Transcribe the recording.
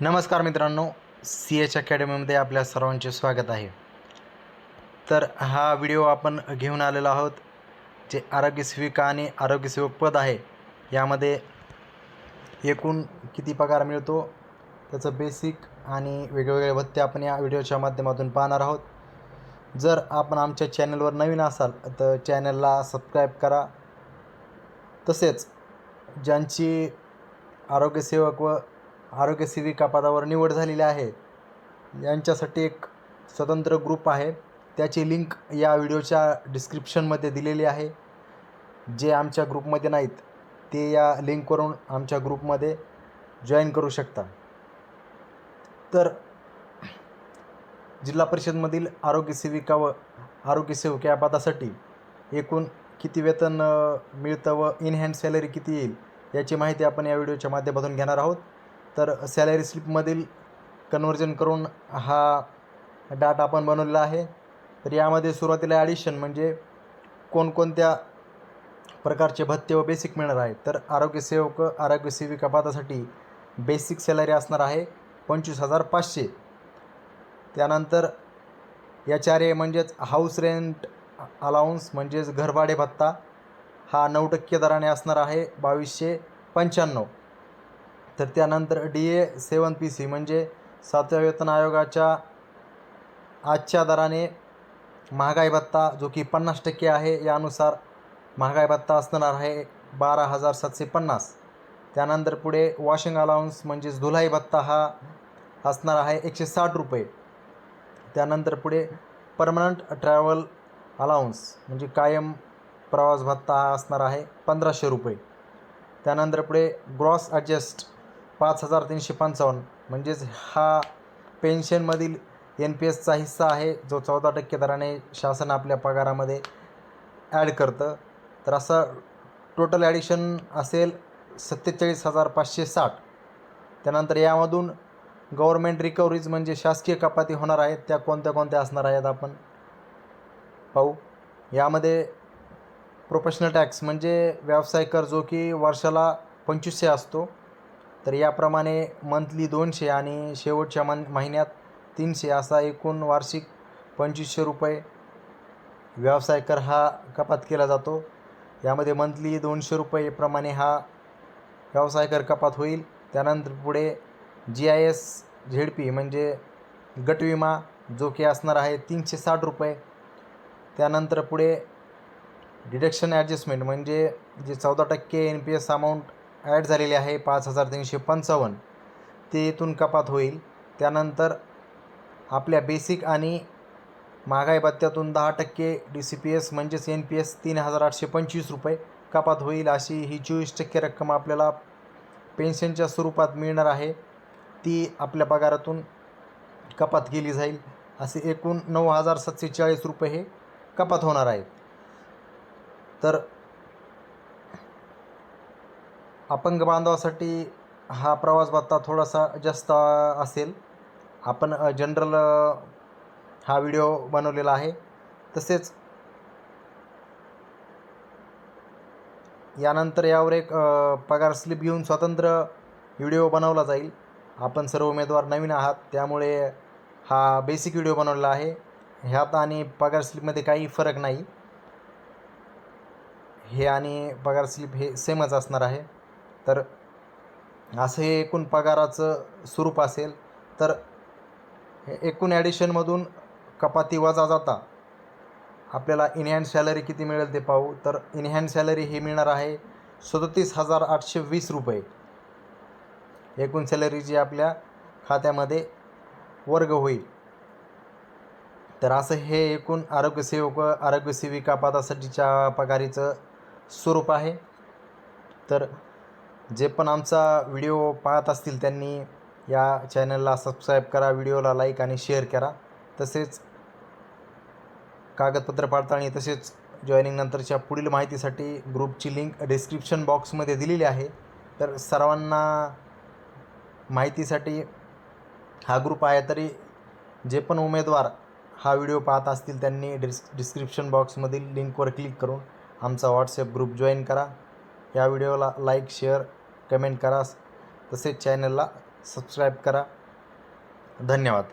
नमस्कार मित्रांनो C H अकॅडमीमध्ये आपल्या सर्वांचे स्वागत आहे. तर हा व्हिडिओ आपण घेऊन आलेलो आहोत जे आरोग्य सेविका आणि आरोग्य सेवक पद आहे यामध्ये एकूण किती पगार मिळतो त्याचं बेसिक आणि वेगवेगळे भत्ते आपण या व्हिडिओच्या माध्यमातून पाहणार आहोत. जर आपण आमच्या चॅनलवर नवीन असाल तर चॅनलला सबस्क्राईब करा. तसेच ज्यांची आरोग्यसेवक व आरोग्य सेविका पदावर निवड झालेली आहे. यांच्यासाठी एक स्वतंत्र ग्रुप आहे. त्याची लिंक या व्हिडिओच्या डिस्क्रिप्शनमध्ये दिलेली आहे. जे आमच्या ग्रुपमध्ये नाहीत ते या लिंकवरून आमच्या ग्रुपमध्ये जॉईन करू शकता. तर जिल्हा परिषदमधील आरोग्य सेविका व आरोग्य सेवक या पदासाठी एकूण किती वेतन मिळतं व इनहँड सॅलरी किती येईल याची माहिती आपण या व्हिडिओच्या माध्यमातून घेणार आहोत. तर सॅलरी स्लिपमधील कन्वर्जन करून हा डाटा आपण बनवलेला आहे. तर यामध्ये सुरुवातीला ॲडिशन म्हणजे कोणकोणत्या प्रकारचे भत्ते व बेसिक मिळणार आहे. तर आरोग्यसेवक आरोग्यसेविका पदासाठी बेसिक सॅलरी असणार आहे पंचवीस हजार पाचशे. त्यानंतर एच आर ए म्हणजेच हाऊस रेंट अलाउन्स म्हणजेच घरभाडे भत्ता हा नऊ टक्के दराने असणार आहे बावीसशे पंच्याण्णव. तर त्यानंतर D A seven P C म्हणजे सातव्या वेतन आयोगाच्या आजच्या दराने महागाई भत्ता जो की पन्नास टक्के आहे यानुसार महागाई भत्ता असणार आहे बारा हजार सातशे पन्नास. त्यानंतर पुढे वॉशिंग अलाउन्स म्हणजेच धुलाई भत्ता हा असणार आहे एकशे साठ रुपये. त्यानंतर पुढे परमनंट ट्रॅव्हल अलाउन्स म्हणजे कायम प्रवास भत्ता हा असणार आहे पंधराशे रुपये. त्यानंतर पुढे ग्रॉस ॲडजस्ट पाच हजार तीनशे पंचावन्न. म्हणजेच हा पेन्शनमधील एन पी एसचा हिस्सा आहे जो चौदा टक्के दराने शासन आपल्या पगारामध्ये ॲड करतं. तर असं टोटल ॲडिशन असेल सत्तेचाळीस हजार पाचशे साठ. त्यानंतर यामधून गव्हर्मेंट रिकव्हरीज म्हणजे शासकीय कपाती होणार आहेत त्या कोणत्या कोणत्या असणार आहेत आपण पाहू. यामध्ये प्रोफेशनल टॅक्स म्हणजे व्यवसाय कर जो की वर्षाला पंचवीसशे असतो. तर याप्रमाणे मंथली दोनशे आणि शेवटच्या मन महिन्यात तीनशे असा एकूण वार्षिक पंचवीसशे रुपये व्यवसाय कर हा कपात केला जातो. यामध्ये मंथली दोनशे रुपयेप्रमाणे हा व्यवसाय कर कपात होईल. त्यानंतर पुढे G I S Z P म्हणजे गटविमा जो की असणार आहे तीनशे साठ रुपये. त्यानंतर पुढे डिडक्शन ॲडजस्टमेंट म्हणजे जे चौदा टक्के N P S amount add झालेली आहे पाच हजार तीनशे पंचावन्न. ते इथून कपात होईल. त्यानंतर आपल्या बेसिक आणि महागाई भत्त्यातून दहा टक्के डी सी पी एस म्हणजेच एन पी एस तीन हजार आठशे पंचवीस रुपये कपात होईल अशी ही चोवीस टक्के रक्कम आपल्याला पेन्शनच्या स्वरूपात मिळणार आहे. ती आपल्या पगारातून कपात केली जाईल. असे एकूण नऊ हजार सातशे चाळीस रुपये हे कपात होणार आहेत तर अपंग बांधवासाठी हा प्रवास भत्ता थोडासा जास्त असेल. आपण जनरल हा व्हिडिओ बनवलेला आहे. तसेच यानंतर यावर एक पगार स्लिप घेऊन स्वतंत्र व्हिडिओ बनवला जाईल. आपण सर्व उमेदवार नवीन आहात त्यामुळे हा बेसिक व्हिडिओ बनवलेला आहे. ह्यात आणि पगार स्लिपमध्ये काही फरक नाही. हे आणि पगार स्लिप हे सेमच असणार आहे. तर असं हे एकूण पगाराचं स्वरूप असेल तर हे एकूण ॲडिशनमधून कपाती वजा जाता. आपल्याला इनहँड सॅलरी किती मिळेल ते पाहू. तर इनहँड सॅलरी ही मिळणार आहे सदतीस हजार आठशे वीस रुपये. एकूण सॅलरी जी आपल्या खात्यामध्ये वर्ग होईल. तर असं हे एकूण आरोग्यसेवक आरोग्यसेविका पदासाठीच्या पगारीचं स्वरूप आहे. तर जे पण आमचा व्हिडिओ पाहत असतील त्यांनी या चॅनलला सबस्क्राईब करा व्हिडिओला लाईक आणि शेअर करा. तसेच कागदपत्र पडताळणी तसेच जॉईनिंग नंतरच्या पुढील माहितीसाठी ग्रुपची लिंक डिस्क्रिप्शन बॉक्समध्ये दिलेली आहे. तर सर्वांना माहितीसाठी हा ग्रुप आहे तरी जे पण उमेदवार हा व्हिडिओ पाहत असतील त्यांनी डिस् डिस्क्रिप्शन बॉक्समधील लिंकवर क्लिक करून आमचा व्हॉट्सअप ग्रुप जॉईन करा. या व्हिडिओला लाईक शेअर कमेंट करा तसेच चॅनलला सबस्क्राईब करा. धन्यवाद.